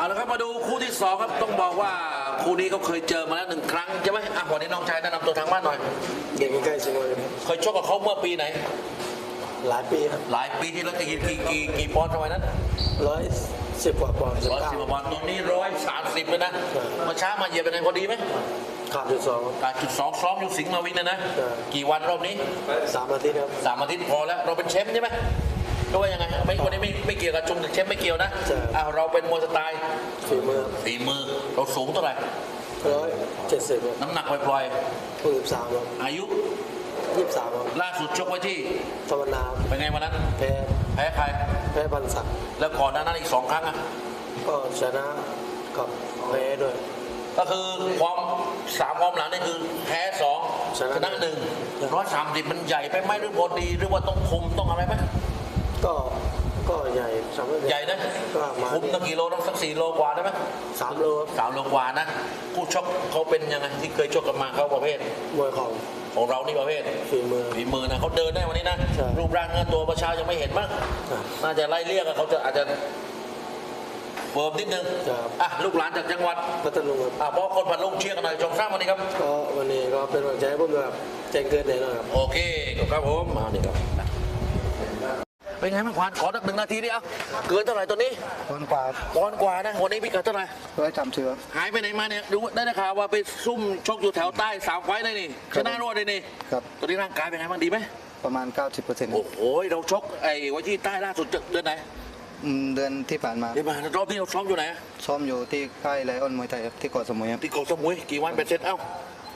เอาละครับมาดูคู่ที่สองครับต้องบอกว่าคู่นี้เขาเคยเจอมาแล้วหนึ่งครั้งใช่ไหมอะวันนี้น้องชายแนะนำตัวทางบ้านหน่อย เด็กใกล้ชิงเลยเคยชกกับเขาเมื่อปีไหน หลายปีครับหลายปีที่แล้วกี่กี่กี่กี่ปอนด์สมัยนั้นร้อยสิบกว่าปอนด์สิบร้อยเก้าสิบปอนด์ตอนนี้ร้อยสามสิบเลยนะมาช้ามาเหยียบเป็นไงพอดีไหมขาดจุดสองการจุดสองซ้อมอยู่สิงห์มาวินนะนะใช่กี่วันรอบนี้สามอาทิตย์ครับสามอาทิตย์พอแล้วเราเป็นแชมป์ใช่ไหมก็ว่ายังไงไม่วันนี้ไม่ไม่ เกี่ยวกับจุงถึงแชมป์ไม่เกี่ยวนะใช่ อะเราเป็นมวยสไตล์ฝีมือฝีมือเราสูงเท่าไหร่ ร้อยเจ็ดสิบครับน้ำหนักปล่อยหกสิบสามครับๆ อายุยี่สิบสามครับล่าสุดชกไว้ที่ธรรมนาเป็นไงวันนั้น แพ้แพ้ใคร แพ้พันศักดิ์แล้วก่อนหน้านั้นอีกสองครั้งอะ ก็ชนะกับแพ้ด้วย ก็คือความสามความหลังนี่คือแพ้สองชนะชนะหนึ่งร้อยสามสิบมันใหญ่ไปไหมหรือพอดี หรือว่าต้องคุมต้องอะไรไหมก็ ก็ใหญ่สามารถใหญ่นะก็มาคุมตั้งกี่โลต้องสักสี่โลกว่าได้ไหมสามโลครับสามโลกว่านะผู้ชกเขาเป็นยังไงที่เคยชกกันมาเขาประเภทมวยของของเรานี่ประเภทฝีมือฝีมือนะเขาเดินได้วันนี้นะใช่รูปร่างเนื้อตัวประชายังไม่เห็นมั้งครับน่าจะไล่เรียกอะเขาจะอาจจะเฟิร์มนิดนึงครับอะลูกหลานจากจังหวัดพัทลุงครับอะบอกคนพันลุงเชียร์กันหน่อยชมสร้างวันนี้ครับก็วันนี้ก็เป็นกำลังใจให้ผมด้วยครับแจ้งเกิดแน่นอนครับโอเคครับผมมานี่ครับ เป็นไงบ้างควานขอสักหนึ่งนาทีดิเอาเกินเท่าไหร่ตัวนี้คนกว่าปอนด์กว่านะวันนี้พิกัดเท่าไหร่ร้อยจำเชื้อหายไปไหนมาเนี่ยดูได้ข่าวว่าไปซุ่มชกอยู่แถวใต้สามไฟต์เลยนี่ครัชบนะรวดเลยนี่ครับตัวนี้ร่างกายเป็นไงบ้างดีไหมประมาณ 90%เปอร์เซ็นต์โอ้โหเราชกไอ้ไว้ที่ใต้ล่าสุดเดือนไหนเดือนที่ผ่านมาเดี๋ยวมารอบนี้เราซ้อมอยู่ไหนซ้อมอยู่ที่ค่ายไลออนมวยไทยครับที่เกาะสมุยครับที่เกาะสมุยกี่วันเป็นเสร็จเอ้า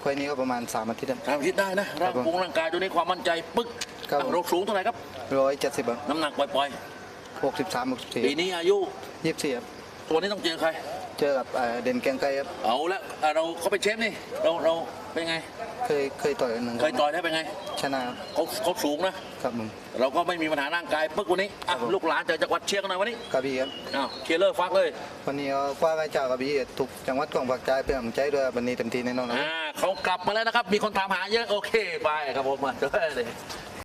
ค่ายนี้ก็ประมาณ3อาทิตย์ครับทำคิดได้นะร่างครับผมปรุงร่างกายตัวนี้ความมั่นใจปึ๊ก ครับอะเราสูงเท่าไหร่ครับ ร้อยเจ็ดสิบครับน้ำหนักปล่อยหกสิบสามหกสิบสี่ๆปีนี้อายุยี่สิบสี่ครับตัวนี้ต้องเจอใคร เจอกับเอ่อเด่นแกงไก่ครับเอาละอะเราเขาเป็นเชฟนี่เราเราเป็นไง เคยเคยต่อยกันหนึ่งเคยต่อยได้เป็นไงชนะครับเขาเขาสูงนะ ครับผม เราก็ไม่มีปัญหาร่างกายปึ๊กวันนี้อะครับผม ลูกหลานจากจังหวัดเชียงกันหน่อยวันนี้กระบี่ครับอ้าวเคลียร์เลอร์ฟักเลยวันนี้ก็คว้าไว้จากกระบี่ทุกจังหวัดของภาคใต้เป็นกำลังใจด้วยครับวันนี้เต็มที่แน่นอนครับ อ่าเขากลับมาแล้วนะครับ มีคนถามหาเยอะโอเคไปครับผมมาเจอเลย